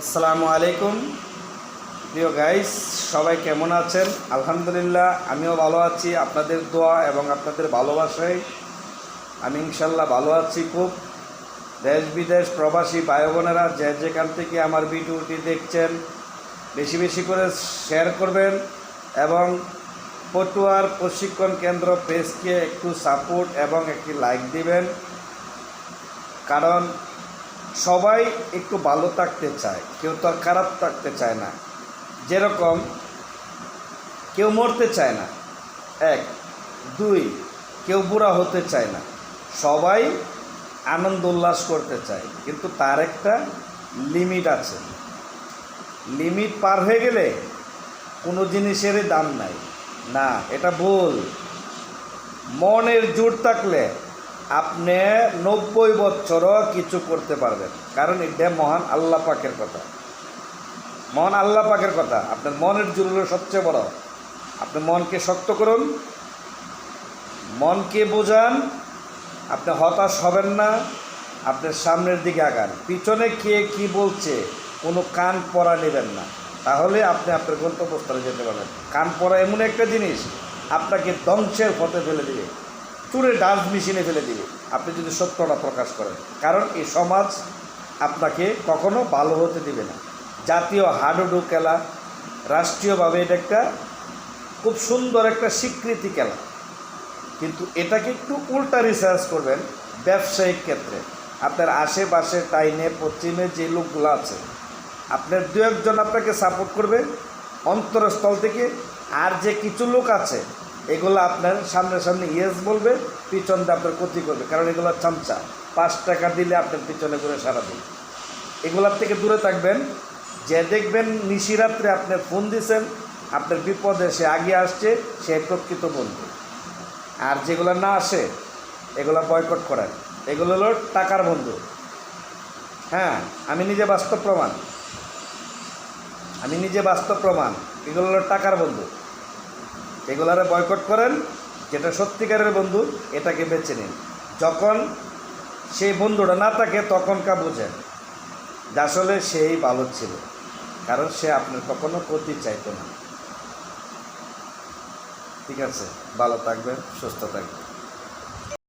আসসালামু আলাইকুম। প্রিয় গাইস সবাই কেমন আছেন? আলহামদুলিল্লাহ, আমিও ভালো আছি। আপনাদের দোয়া এবং আপনাদের ভালোবাসায় আমি ইনশাল্লাহ ভালো আছি খুব। দেশ বিদেশ প্রবাসী ভাই বোনেরা যে যেখান থেকে আমার ভিডিওটি দেখছেন, বেশি বেশি করে শেয়ার করবেন এবং পটুয়ার প্রশিক্ষণ কেন্দ্র পেজকে একটু সাপোর্ট এবং একটি লাইক দিবেন। কারণ সবাই একটু ভালো থাকতে চায়, কেউ তো আর খারাপ থাকতে চায় না। যেরকম কেউ মরতে চায় না, এক। দুই, কেউ বুড়া হতে চায় না। সবাই আনন্দ উল্লাস করতে চায়, কিন্তু তার একটা লিমিট আছে। লিমিট পার হয়ে গেলে কোনো জিনিসেরই দাম নাই। না, এটা ভুল। মনের জোর থাকলে আপনি নব্বই বছরও কিছু করতে পারবেন। কারণ এটা মহান আল্লাহ পাকের কথা। মহান আল্লাহ পাকের কথা। আপনার মনের জোর হলো সবচেয়ে বড়। আপনি মনকে শক্ত করুন। মনকে বোঝান। আপনি হতাশ হবেন না। আপনার সামনের দিকে আগান। পিছনে কে কি বলছে, কোনো কান পরা নেবেন না। তাহলে আপনি আপনার গন্তব্যস্থলে যেতে পারবেন। কান পরা এমন একটা জিনিস, আপনাকে ধ্বংসের পথে ফেলে দিবে। চুরে ডান্স মেশিনে ফেলে দিবে। আপনি যদি সত্যটা প্রকাশ করেন। কারণ এই সমাজ আপনাকে কখনো ভালো হতে দিবে না। জাতীয় হাডুডু খেলা, রাষ্ট্রীয়ভাবে এটা একটা খুব সুন্দর একটা স্বীকৃতি খেলা। কিন্তু এটাকে একটু উল্টা রিসার্চ করবেন ব্যবসায়িক ক্ষেত্রে। আপনার আশেপাশে, টাইনে, পশ্চিমে যে লোকগুলো আছে, আপনার দু একজন আপনাকে সাপোর্ট করবে। অন্তরস্থল থেকে আর যে কিছু লোক আছে এগুলো আপনার সামনে সামনে ইয়েস বলবে, পিছন দিয়ে আপনার ক্ষতি করবে, কারণ এগুলো চামচা। পাঁচ টাকা দিলে আপনার পিছনে করে সারা দিন। এগুলার থেকে দূরে থাকবেন। যে দেখবেন নিশিরাত্রে আপনার ফোন দিছেন, আপনার বিপদে সে আগে আসছে সে প্রকৃত বন্ধু। আর যেগুলো না আসে, এগুলো বয়কট করেন। এগুলো হলো টাকার বন্ধু। হ্যাঁ আমি নিজে বাস্তব প্রমাণ। আমি নিজে বাস্তব প্রমাণ। এগুলো হলো টাকার বন্ধু। এগুলারে বয়কট করেন, যেটা সত্যিকারের বন্ধু, এটাকে বেছে নিন। যখন সেই বন্ধুটা না থাকে, তখন কা বোঝেন যে আসলে সেই ভালো ছিল, কারণ সে আপনার কখনো ক্ষতি চাইতো না। ঠিক আছে, ভালো থাকবেন, সুস্থ থাকবেন।